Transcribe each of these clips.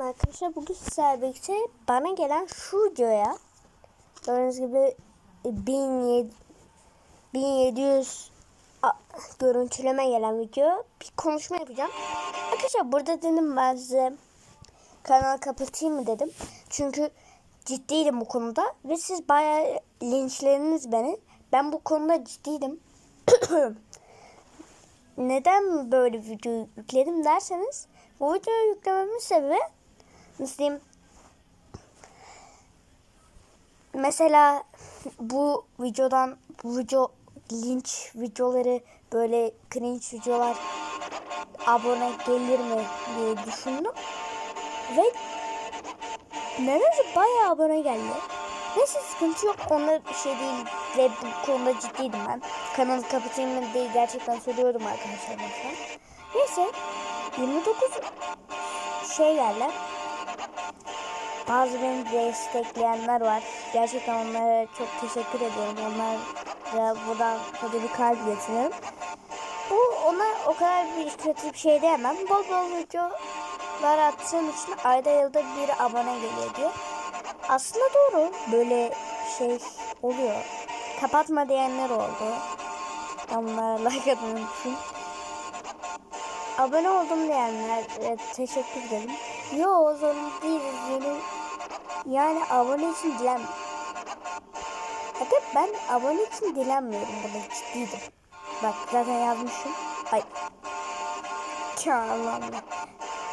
Arkadaşlar bugün sizlerle birlikte bana gelen şu videoya gördüğünüz gibi e, 1700, 1700 a- görüntüleme gelen video bir konuşma yapacağım. Arkadaşlar burada dedim ben size kanal kapatayım mı dedim. Çünkü ciddiydim bu konuda ve siz bayağı linçlediniz beni. Ben bu konuda ciddiydim. Neden böyle video yükledim derseniz bu videoyu yüklememin sebebi nasıl diyeyim mesela bu videodan bu video linç videoları böyle cringe videolar abone gelir mi diye düşündüm ve nedense bayağı abone geldi. Neyse sıkıntı yok. Onda bir şey değil. Ve bu konuda ciddiydim ben. Kanalı kapatayım mı diye gerçekten söylüyordum arkadaşlar. Neyse. 29 şey geldi. Bazı beni destekleyenler var. Gerçekten onlara çok teşekkür ediyorum. Onlara buradan tabii bir kalp getiriyorum. Bu ona o kadar bir kötü bir şey diyemem. Bol bol videolar attığım için ayda yılda bir abone geliyor diyor. Aslında doğru. Böyle şey oluyor. Kapatma diyenler oldu. Ben bunlara like unuttum. Abone oldum diyenler evet, teşekkür ederim. Yo zaman değil. Benim, yani abone için dilen. Hatta ben abone için dilenmiyorum. Bunu ciddiydim. Bak zaten yazmışım. Ay. Allah'ım.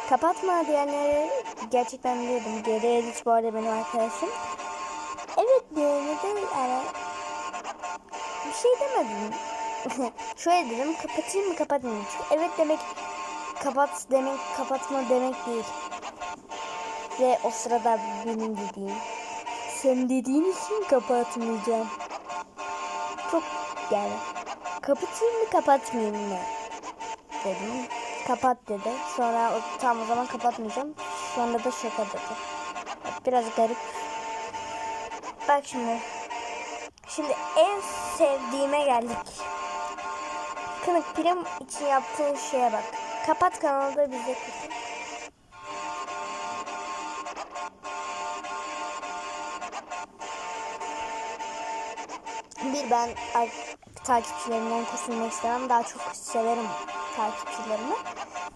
Kapatma diyenleri gerçekten diyordum. Geri Edit bu arada benim arkadaşım. Evet diyene de yani bir şey demedim. Şöyle dedim kapatayım mı kapatmayayım? Çünkü evet demek kapat demek kapatma demek değil. Ve o sırada benim dediğim. Sen dediğin için kapatmayacağım. Çok yani kapatayım mı kapatmayayım mı? Dedim. Kapat dedi. Sonra tam o zaman kapatmayacağım. Sonra da şaka dedi. Biraz garip. Bak şimdi. Şimdi en sevdiğime geldik. Kınık prim için yaptığın şeye bak. Kapat kanalda bize katıl. Bir ben takipçilerimden kesilmek istemem. Daha çok severim takipçilerimi.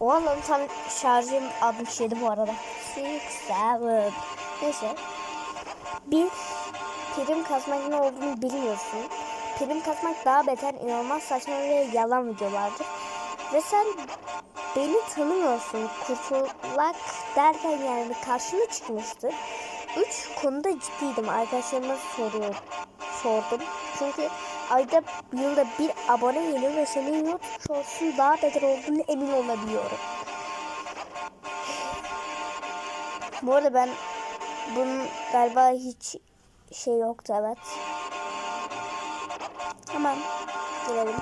O alanın tam şarjım 67 bu arada. 67. Neyse. Bir prim kasmak ne olduğunu bilmiyorsun. Prim kasmak daha beter, inanılmaz saçma ve yalan videolardır. Ve sen beni tanımıyorsun. Kurtulak derken yani karşına çıkmıştır. Üç konuda ciddiydim. Arkadaşlarıma soruyor, sordum. Çünkü ayda yılda bir abone geliyor ve senin YouTube Shorts'un daha beter olduğunu emin olabiliyorum. Bu arada ben bunun galiba hiç şey yoktu evet. Tamam. Gelelim.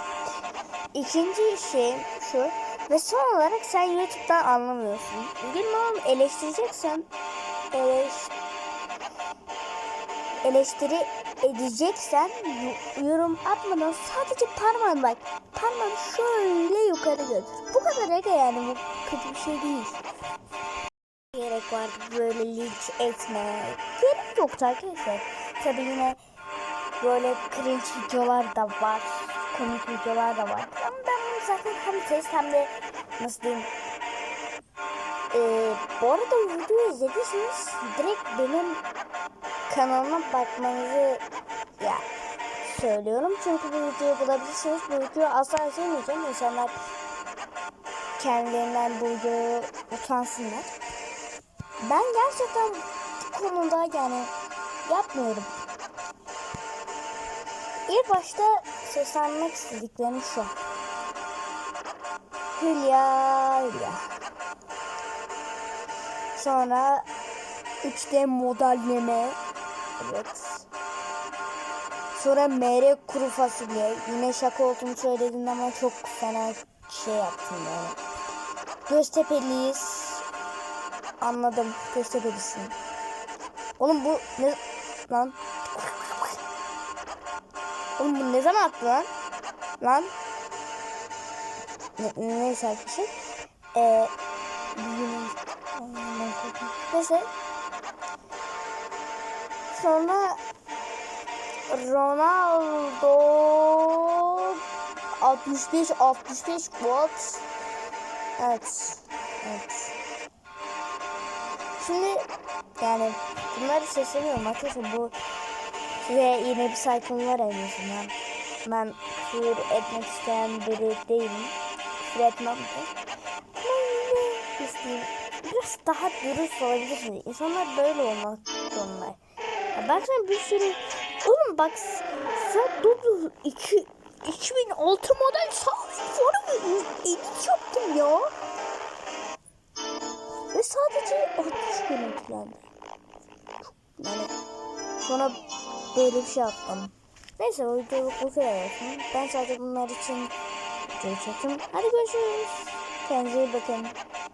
İkinci şey şu. Ve son olarak sen YouTube'dan anlamıyorsun. Bilmem eleştireceksen eleş, eleştiri edeceksen yorum atmadan sadece parmağını bak. Parmağını şöyle yukarı götür. Bu kadar ege yani bu kötü bir şey değil. Gerek var böyle linç etmeye. Gerek yoktu arkadaşlar. Tabii yine böyle cringe videolar da var. Komik videolar da var. Ama ben bunu zaten hem test hem de nasıl diyeyim ee, bu arada videoyu izlediyseniz direkt benim kanalıma bakmanızı ya söylüyorum. Çünkü bu videoyu bulabilirsiniz. Bu videoyu asla izlemeyeceğim. İnsanlar kendilerinden bu videoyu utansınlar. Ben gerçekten bu konuda yani yapmıyorum. İlk başta seslenmek istediklerim şu. Hülya, Hülya. Sonra 3D modelleme. Evet. Sonra MR kuru fasulye. Yine şaka olduğunu söyledim ama çok fena şey yaptım yani. Göztepe'liyiz. Anladım. Göztepe'lisin. Oğlum bu ne lan? Oğlum bu ne zaman attı lan? Lan? Ne, neyse arkadaşlar. Ee, Neyse. Sonra Ronaldo 65 65 what? Evet. Evet. Şimdi yani bunları sesleniyorum arkadaşlar bu size yine bir sayfam var en azından. Ben küfür etmek isteyen biri değilim. Küfür etmem de. Biraz daha dürüst olabilirsiniz. İnsanlar böyle olmak zorunda. Ya baksana bir sürü... Oğlum bak sen Google 2, 2006 model sağlık forumu edit yaptım ya. Ve sadece 60 görüntülendi. Yani sonra böyle bir şey yaptım. Neyse o videoyu bu kadar. Ben sadece bunlar için çektim. Hadi görüşürüz. Kendinize iyi bakın.